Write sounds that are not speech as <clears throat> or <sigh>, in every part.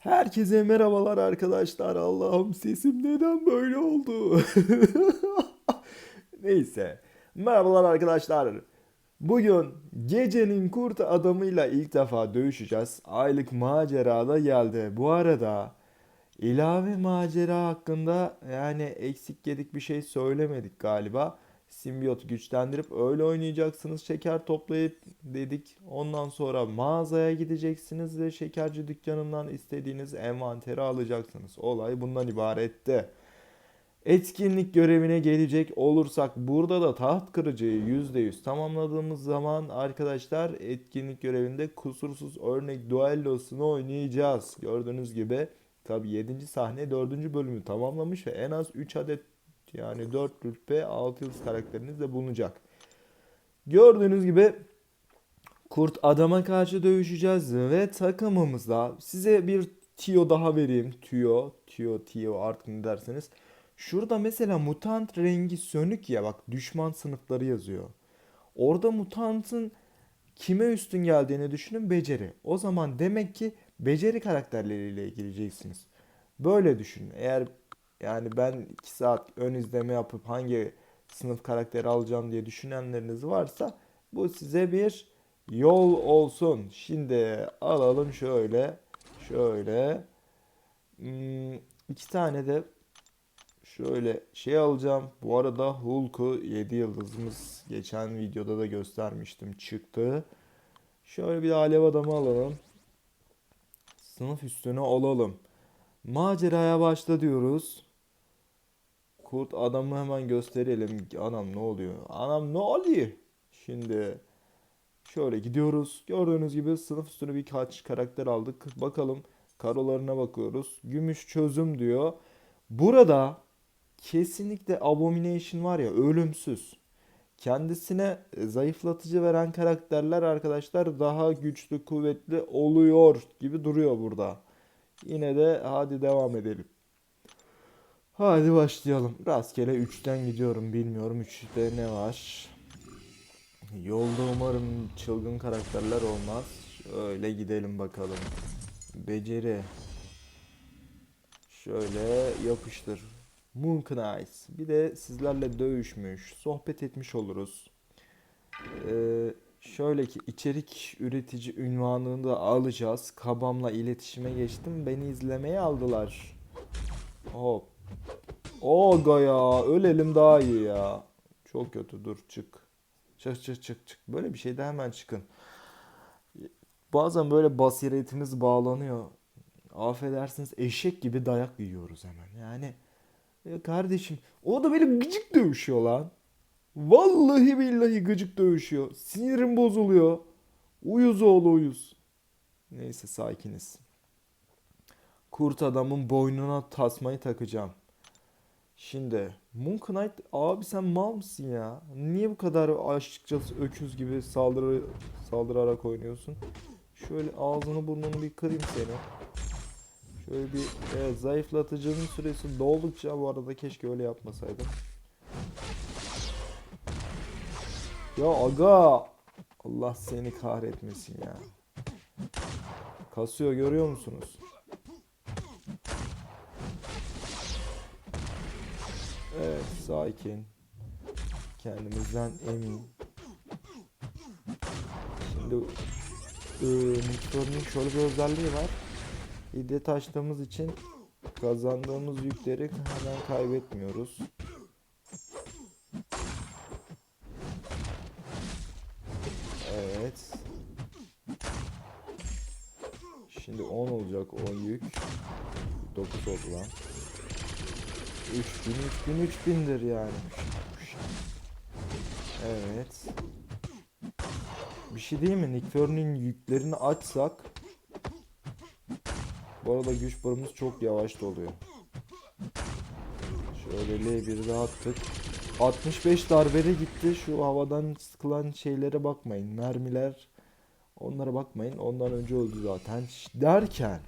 Herkese merhabalar arkadaşlar. Allah'ım sesim neden böyle oldu? <laughs> Neyse. Merhabalar arkadaşlar. Bugün gecenin kurt adamıyla ilk defa dövüşeceğiz. Aylık macerada geldi. Bu arada ilave macera hakkında yani eksik yedik bir şey söylemedik galiba. Simbiyot güçlendirip öyle oynayacaksınız. Şeker toplayıp dedik. Ondan sonra mağazaya gideceksiniz ve şekerci dükkanından istediğiniz envanteri alacaksınız. Olay bundan ibaretti. Etkinlik görevine gelecek olursak burada da taht kırıcıyı %100 tamamladığımız zaman arkadaşlar etkinlik görevinde kusursuz örnek duellosunu oynayacağız. Gördüğünüz gibi tabi 7. sahne 4. bölümü tamamlamış ve en az 3 adet yani 4 rütbe 6 yıldız karakteriniz de bulunacak. Gördüğünüz gibi kurt adama karşı dövüşeceğiz ve takımımızda size bir tiyo daha vereyim. Tüyo, tiyo, tiyo artık ne derseniz. Şurada mesela mutant rengi sönük ya bak düşman sınıfları yazıyor. Orada mutantın kime üstün geldiğini düşünün beceri. O zaman demek ki beceri karakterleriyle ilgileyeceksiniz. Böyle düşünün. Eğer yani ben 2 saat ön izleme yapıp hangi sınıf karakteri alacağım diye düşünenleriniz varsa bu size bir yol olsun. Şimdi alalım şöyle şöyle Hmm, iki tane de şöyle şey alacağım. Bu arada Hulk'u 7 yıldızımız geçen videoda da göstermiştim çıktı. Şöyle bir de alev adamı alalım. Sınıf üstüne olalım. Maceraya başla diyoruz. Kurt adamı hemen gösterelim. Anam ne oluyor? Anam ne oluyor? Şimdi şöyle gidiyoruz. Gördüğünüz gibi sınıf üstüne birkaç karakter aldık. Bakalım karolarına bakıyoruz. Gümüş çözüm diyor. Burada kesinlikle Abomination var ya ölümsüz. Kendisine zayıflatıcı veren karakterler arkadaşlar daha güçlü kuvvetli oluyor gibi duruyor burada. Yine de hadi devam edelim. Hadi başlayalım. Rastgele 3'ten gidiyorum. Bilmiyorum 3'te ne var. Yolda umarım çılgın karakterler olmaz. Şöyle gidelim bakalım. Beceri. Şöyle yapıştır. Moon Knight. Bir de sizlerle dövüşmüş, sohbet etmiş oluruz. Ee, şöyle ki içerik üretici ünvanını da alacağız. Kabamla iletişime geçtim. Beni izlemeye aldılar. Hop. Oga ya. Ölelim daha iyi ya. Çok kötü. Dur çık. Çık çık çık çık. Böyle bir şeyde hemen çıkın. Bazen böyle basiretimiz bağlanıyor. Affedersiniz eşek gibi dayak yiyoruz hemen. Yani ya kardeşim o da böyle gıcık dövüşüyor lan. Vallahi billahi gıcık dövüşüyor. Sinirim bozuluyor. Uyuz oğlu uyuz. Neyse sakiniz. Kurt adamın boynuna tasmayı takacağım. Şimdi Moon Knight abi sen mal mısın ya? Niye bu kadar aşıkçası öküz gibi saldırı saldırarak oynuyorsun? Şöyle ağzını burnunu bir kırayım seni. Şöyle bir evet, zayıflatıcının süresi doldukça bu arada keşke öyle yapmasaydım. Ya aga Allah seni kahretmesin ya. Kasıyor görüyor musunuz? Evet sakin. Kendimizden emin. Şimdi e, şöyle bir özelliği var. İde taştığımız için kazandığımız yükleri hemen kaybetmiyoruz. Evet. Şimdi 10 olacak o yük. 9 oldu lan. 3000 3000 3000'dir yani. Evet. Bir şey değil mi? Nick Fury'nin yüklerini açsak bu arada güç barımız çok yavaş doluyor. Şöyle L1'i de attık. 65 darbede gitti. Şu havadan sıkılan şeylere bakmayın. Mermiler onlara bakmayın. Ondan önce öldü zaten. Derken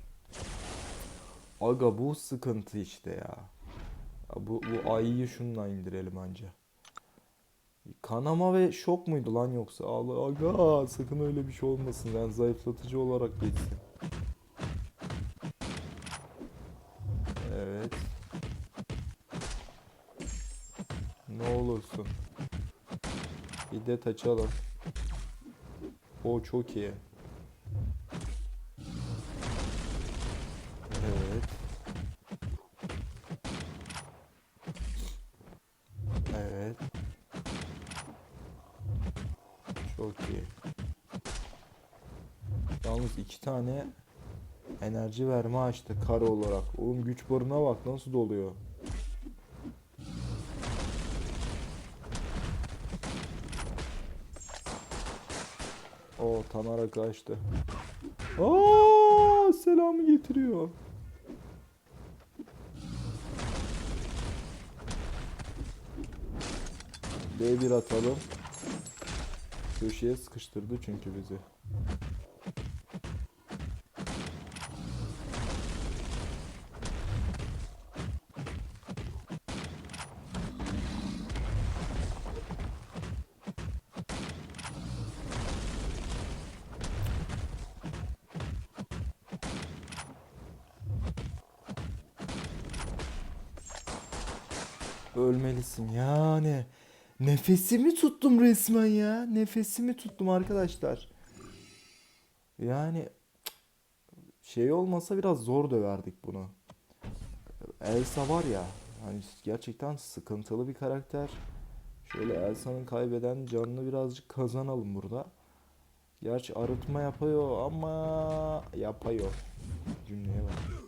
Aga bu sıkıntı işte ya. Bu, bu ayıyı şununla indirelim anca. Kanama ve şok muydu lan yoksa? Allah aga sakın öyle bir şey olmasın. Yani zayıflatıcı olarak geçsin. Evet. Ne olursun. Bir de açalım. O çok iyi. Tane enerji verme açtı kare olarak. Oğlum güç barına bak nasıl doluyor. O Tamara kaçtı. Aa, selamı getiriyor. D1 atalım. Köşeye sıkıştırdı çünkü bizi. Ölmelisin yani. Nefesimi tuttum resmen ya. Nefesimi tuttum arkadaşlar. Yani şey olmasa biraz zor döverdik bunu. Elsa var ya hani gerçekten sıkıntılı bir karakter. Şöyle Elsa'nın kaybeden canını birazcık kazanalım burada. Gerçi arıtma yapıyor ama yapıyor. Cümleye bak.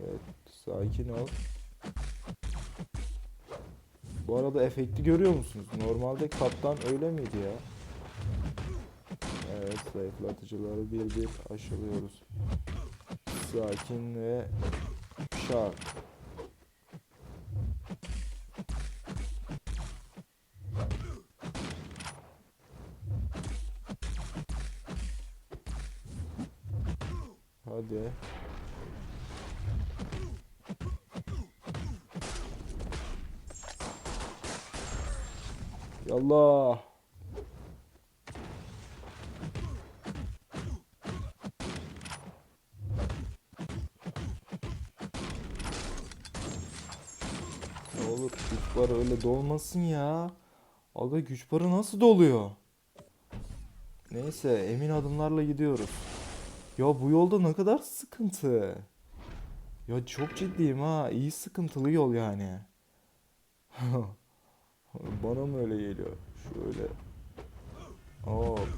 Evet, sakin ol. Bu arada efekti görüyor musunuz? Normalde kaptan öyle miydi ya? Evet, zayıflatıcıları bir bir aşılıyoruz. Sakin ve şak. Hadi. Yallah. Ne olur güç barı öyle dolmasın ya. Aga güç barı nasıl doluyor? Neyse emin adımlarla gidiyoruz. Ya bu yolda ne kadar sıkıntı. Ya çok ciddiyim ha. İyi sıkıntılı yol yani. <laughs> Bana mı öyle geliyor? Şöyle. Hop.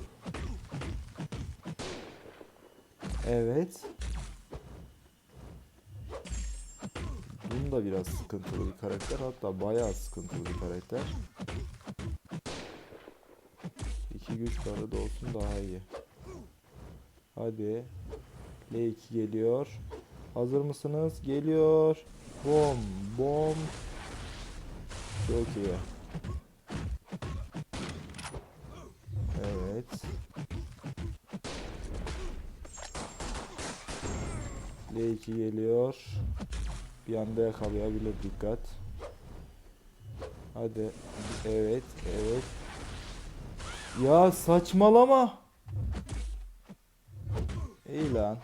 Evet. Bunun da biraz sıkıntılı bir karakter. Hatta bayağı sıkıntılı bir karakter. İki güç barı da olsun daha iyi. Hadi. L2 geliyor. Hazır mısınız? Geliyor. Bom. Bom. Çok iyi. Evet. L2 geliyor. Bir anda yakalayabilir dikkat. Hadi. Evet, evet. Ya saçmalama. İyi lan.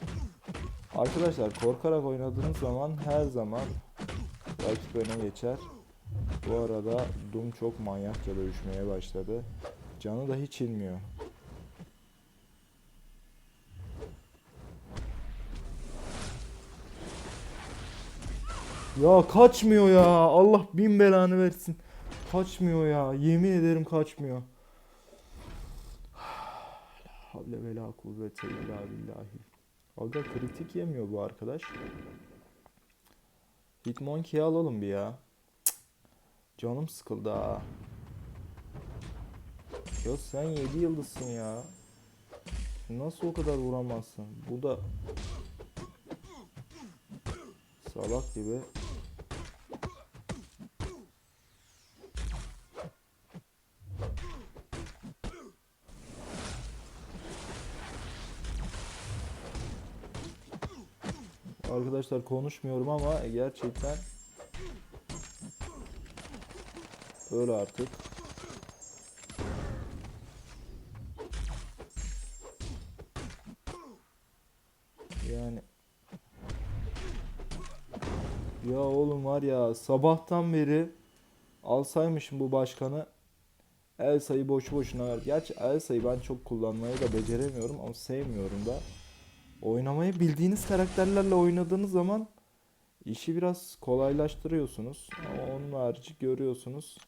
Arkadaşlar korkarak oynadığınız zaman her zaman rakip öne geçer. Bu arada Doom çok manyakça dövüşmeye başladı. Canı da hiç inmiyor. Ya kaçmıyor ya. Allah bin belanı versin. Kaçmıyor ya. Yemin ederim kaçmıyor. La havle ve la kuvvete illa billahi. Aga kritik yemiyor bu arkadaş. Hitmonkey'i alalım bir ya. Canım sıkıldı ha. Ya sen 7 yıldızsın ya. Nasıl o kadar vuramazsın? Bu da salak gibi. Arkadaşlar konuşmuyorum ama gerçekten öyle artık. Yani ya oğlum var ya sabahtan beri Alsaymışım bu başkanı. Elsa'yı boşu boşuna ver. Gerçi Elsa'yı ben çok kullanmayı da beceremiyorum ama sevmiyorum da. Oynamayı bildiğiniz karakterlerle oynadığınız zaman işi biraz kolaylaştırıyorsunuz. Ama onun harici görüyorsunuz.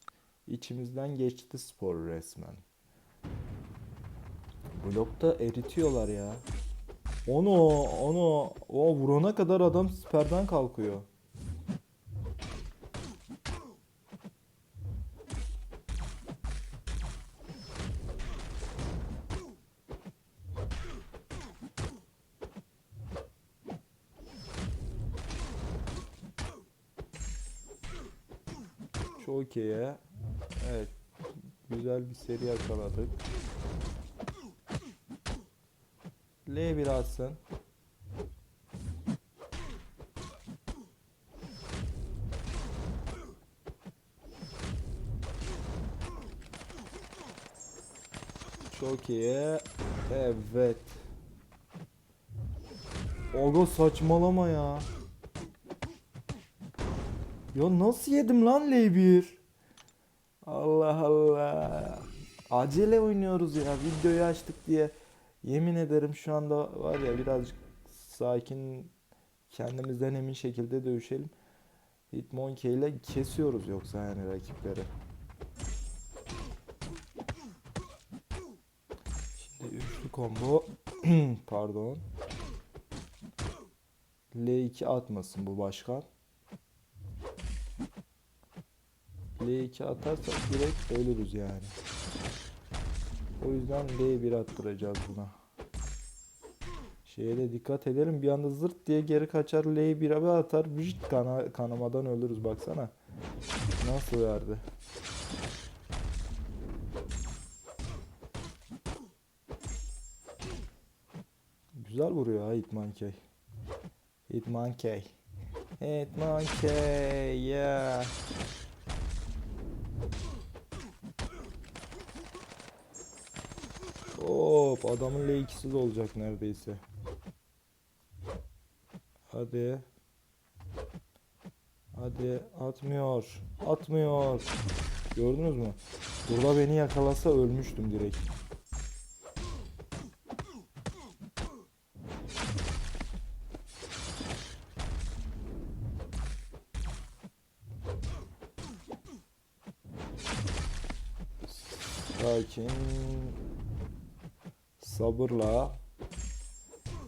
içimizden geçti spor resmen. Blokta eritiyorlar ya. Onu onu o vurana kadar adam siperden kalkıyor. Çok iyi. Evet. Güzel bir seri yakaladık. L1 atsın. Çok iyi. Evet. Ogo saçmalama ya. Ya nasıl yedim lan L1? Allah Allah. Acele oynuyoruz ya. Videoyu açtık diye. Yemin ederim şu anda var ya birazcık sakin kendimizden emin şekilde dövüşelim. Hitmonkey ile kesiyoruz yoksa yani rakipleri. Şimdi üçlü combo <clears throat> pardon. L2 atmasın bu başkan. L2 atarsak direkt ölürüz yani. O yüzden L1 attıracağız buna. Şeye de dikkat edelim. Bir anda zırt diye geri kaçar L1'e bir atar. Vıcıt kana, kanamadan ölürüz baksana. Nasıl verdi? Güzel vuruyor ha Hitmonkey. Hitmonkey. Hitmonkey yeah. Hop adamın L2'si de olacak neredeyse. Hadi. Hadi atmıyor. Atmıyor. Gördünüz mü? Burada beni yakalasa ölmüştüm direkt. Sakin. Sabırla.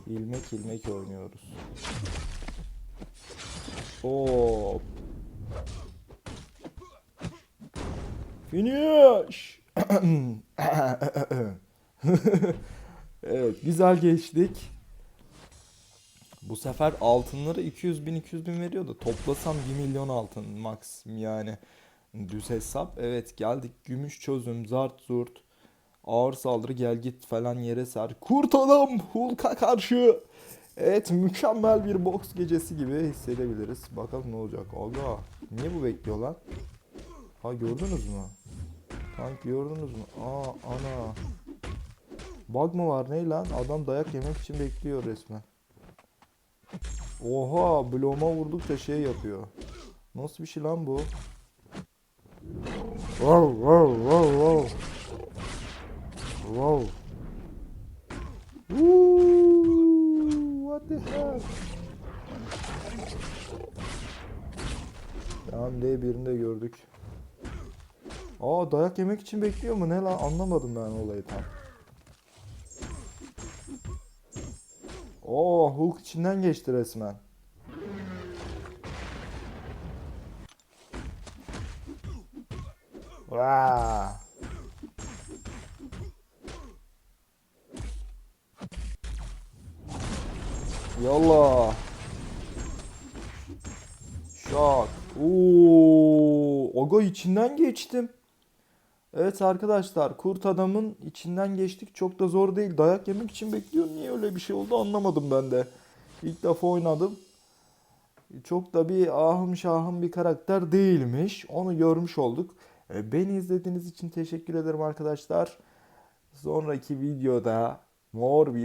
ilmek ilmek oynuyoruz. Hop. Finish. <coughs> evet, güzel geçtik. Bu sefer altınları 200 bin 200 bin veriyordu. Toplasam 1 milyon altın max yani. Düz hesap. Evet geldik. Gümüş çözüm, zart zurt. Ağır saldırı gel git falan yere ser. Kurt adam Hulk'a karşı. Evet mükemmel bir boks gecesi gibi hissedebiliriz. Bakalım ne olacak. Aga niye bu bekliyor lan? Ha gördünüz mü? Tank gördünüz mü? Aa ana. Bug mı var ne lan? Adam dayak yemek için bekliyor resmen. Oha bloğuma vurdukça şey yapıyor. Nasıl bir şey lan bu? Wow wow wow wow. Wow. Woo, what the hell? Tamam D1'ini de gördük. Aa dayak yemek için bekliyor mu ne lan anlamadım ben olayı tam. Oo Hulk içinden geçti resmen. Vaa. Yallah. Şak. Oo, aga içinden geçtim. Evet arkadaşlar, kurt adamın içinden geçtik. Çok da zor değil. Dayak yemek için bekliyor. Niye öyle bir şey oldu anlamadım ben de. İlk defa oynadım. Çok da bir ahım şahım bir karakter değilmiş. Onu görmüş olduk. E, Beni izlediğiniz için teşekkür ederim arkadaşlar. Sonraki videoda Morbius